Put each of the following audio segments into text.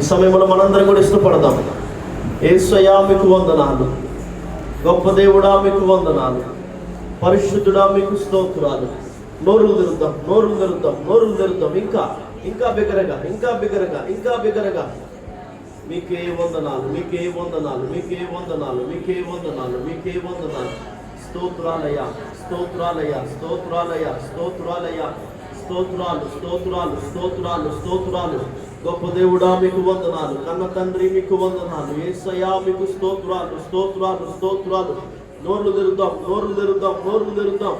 ఈ సమయంలో మనందరం కూడా ఇష్టపడదాం. ఏసయా మీకు వందనాలు. గొప్ప దేవుడా మీకు వందనాలు. పరిశుద్ధుడా మీకు స్తోత్రాలు. నోరులు తెరుద్దాం నోరులు తెరుద్దాం నోరులు తెరుద్దాం. ఇంకా ఇంకా బిగరగా ఇంకా బిగరగా ఇంకా బిగరగా. మీకే వందనాలు మీకే వందనాలు మీకే వందనాలు మీకే వందనాలు మీకే వందనాలు. స్తోత్రాలయ స్తోత్రాలయ స్తోత్రాలయ స్తోత్రాలయ స్తోత్రాలు స్తోత్రాలు స్తోత్రాలు స్తోత్రాలు. గొప్ప దేవుడా మీకు వందనాలు. కన్న తండ్రి మీకు వందనాలు. ఏసయా మీకు స్తోత్రాలు స్తోత్రాలు స్తోత్రాలు. నోర్లు తెరుద్దాం నోర్లు తెరుద్దాం నోర్లు తెరుద్దాం.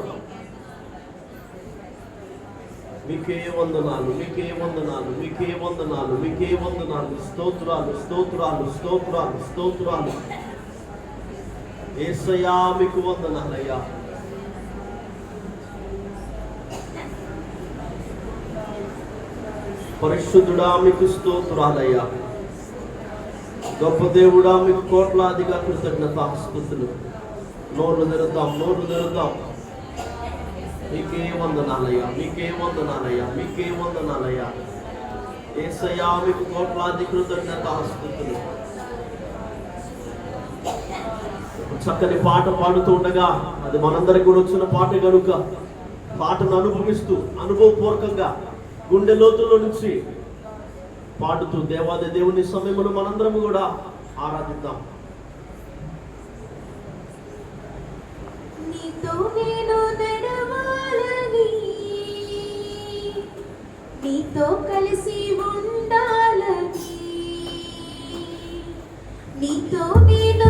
మీకే వందనాలు మీకే వందనాలు మీకే వందనాలు మీకే వందనాలు. స్తోత్రాలు స్తోత్రాలు స్తోత్రాలు స్తోత్రాలు. ఏసయా మీకు వందనాలయ్యా పరిశుద్ధుడా మీకు స్తోత్రాలయ్యా. గొప్ప దేవుడా మీకు కోట్లాదిగా కృతజ్ఞత స్థుతులు. నోర్లు తెరుద్దాం నోర్లు తెరుద్దాం. మీకే వందనాలయ్యా మీకే వందనాలయ్యా మీకే వందనాలయ్యా. ఏసయ్యా మీకు కోట్లాది కృతజ్ఞత స్థుతులు. చక్కని పాట పాడుతూ ఉండగా అది మనందరికి కూడా వచ్చిన పాట కనుక పాటను అనుభవిస్తూ అనుభవపూర్వకంగా గుండె లోతుల్లో నుంచి పాడుతూ దేవాది దేవుని సమయంలో మనందరం కూడా ఆరాధిద్దాం. నీతో నేను నడవాలని నీతో కలిసి ఉండాలని నీతో నేను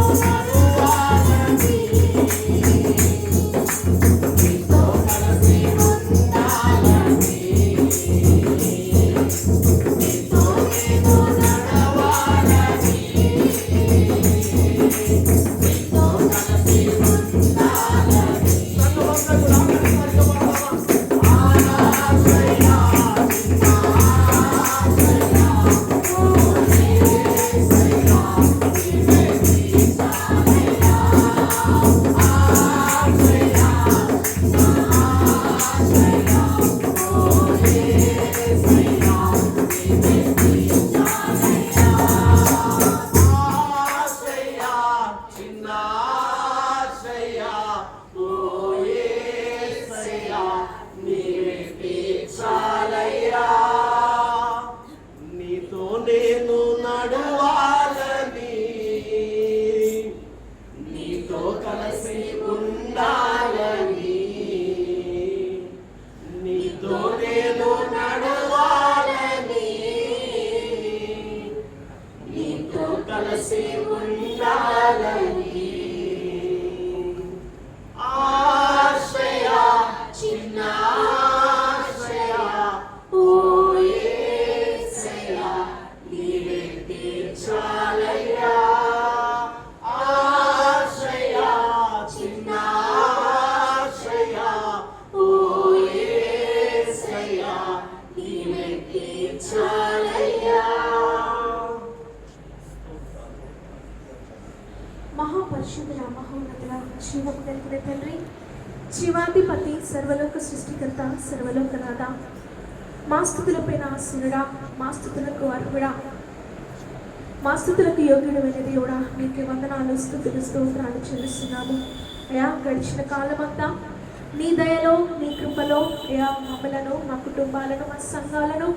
Oh, oh, oh. మహాపరిశుద్ధుల మహోన్నతుల జీవము కలిగిన తండ్రి జీవాధిపతి సర్వలోక సృష్టికర్త సర్వలోకనాథ మా స్థుతులపైన మాస్తుతులకు మా స్థుతులకు అర్హుడా. మా స్థుతులకు యోగ్యుడమైన దేవుడా నీకే వందనాలు స్థుతులు స్తోత్రాలు చెల్లిస్తున్నాము. అయా గడిచిన కాలమంతా నీ దయలో నీ కృపలో అయా మమ్మలను మా కుటుంబాలను మా సంఘాలను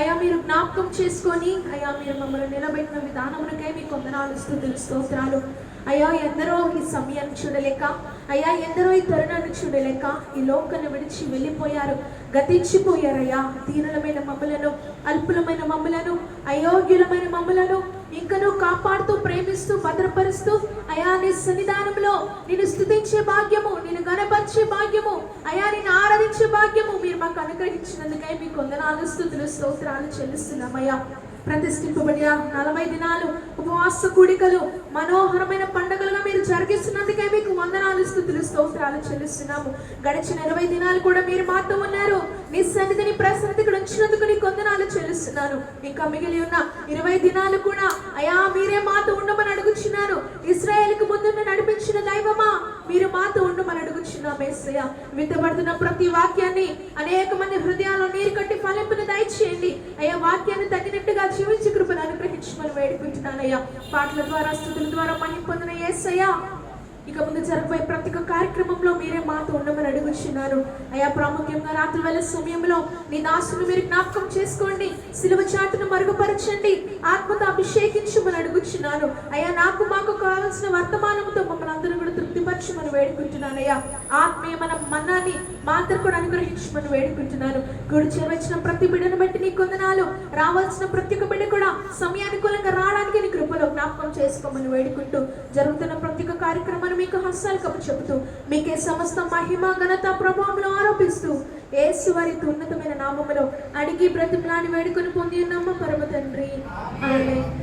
అయా మీరు జ్ఞాపకం చేసుకొని అయా మీరు మమ్మల్ని నిలబెట్టిన విధానమునకై మీకు వందనాలు స్థుతులు స్తోత్రాలు. అయ్యా ఎందరో ఈ సమయాన్ని చూడలేక అయ్యా ఎందరో ఈ తరుణాన్ని చూడలేక ఈ లోకాన్ని విడిచి వెళ్ళిపోయారు. గతించిపోయారయ్యా దీనులమైన మమ్మలను అల్పులమైన మమ్మలను అయోగ్యులమైన మమ్మలను ఇంకను కాపాడుతూ ప్రేమిస్తూ భద్రపరుస్తూ అయా నీ సన్నిధానంలో నేను స్థుతించే భాగ్యము నేను గనపరిచే భాగ్యము అయా నేను ఆరాధించే భాగ్యము మీరు మాకు అనుగ్రహించినందుకై మీకు వందనాలు స్థుతులు స్తోత్రాలు చెల్లిస్తున్నామయ్యా. ప్రతిష్ఠింపబడిన నలభై దినాలు ఉపవాస కూడికలు మనోహరమైన పండుగలుగా మీరు జరిగిస్తున్నందుకే మీకు వందనాలు స్థుతులు స్తోత్రాలు చెల్లిస్తున్నాము. గడిచిన ఇరవై దినాలు కూడా మీరు మాతో ఉన్నారు. మీ సన్నిధిని ప్రసన్నతకు ఉంచినందుకు నీకు వందనాలు చెల్లిస్తున్నాను. ఇంకా మిగిలి ఉన్న ఇరవై దినాలు కూడా అయా మీరే మాతో ఉండమని అడుగుచున్నాను ఇస్రాయేల్కి ముందున్న నడిపించిన దైవమా? మీరు మాతో ఉండమని అడుగుచున్నాం ఏసయ్య. విత్తబడుతున్న ప్రతి వాక్యాన్ని అనేక మంది హృదయాల్లో నీరు కట్టి ఫలింపును దయచేయండి. అయ్యా వాక్యాన్ని తగినట్టుగా జీవించి కృపను అనుగ్రహించమని వేడుకుంటున్నానయ్యా. పాటల ద్వారా స్థుతుల ద్వారా మహిం పొందిన ఏసయ్యా. ఇక ముందు జరగబోయే ప్రతి ఒక్క కార్యక్రమంలో మీరే మాతో ఉండమని అడుగుచున్నాను. అయా ప్రాముఖ్యంగా రాత్రి వేళ సమయంలో నీ దాసును మీరు జ్ఞాపకం చేసుకోండి. సిలువ చాటును మరుగుపరచండి. ఆత్మతో అభిషేకించమని అడుగుచున్నాను. అయ్యా నాకు మాకు కావాల్సిన వర్తమానంతో మమ్మల్ని అందరూ కూడా తృప్తిపరచమని వేడుకుంటున్నానయ్యా. ఆత్మీయమైన మన్నాన్ని మా అందరు కూడా అనుగ్రహించమని వేడుకుంటున్నాను. గుడి చేరవచ్చిన ప్రతి బిడ్డను బట్టి నీ కొందనాలు రావాల్సిన ప్రతి ఒక్క బిడ్డ కూడా సమయానుకూలంగా రావడానికి నీ కృపలో జ్ఞాపకం చేసుకోమని వేడుకుంటూ జరుగుతున్న ప్రతి ఒక్క కార్యక్రమాన్ని మీకు హస్తాలు కప్పు చెబుతూ మీకే సమస్త మహిమ ఘనత ప్రభావంలో ఆరోపిస్తూ ఏసు వారి ఉన్నతమైన నామములో అడిగి బ్రతిమలాని వేడుకొని పొంది ఉన్నామా పరమ తండ్రి.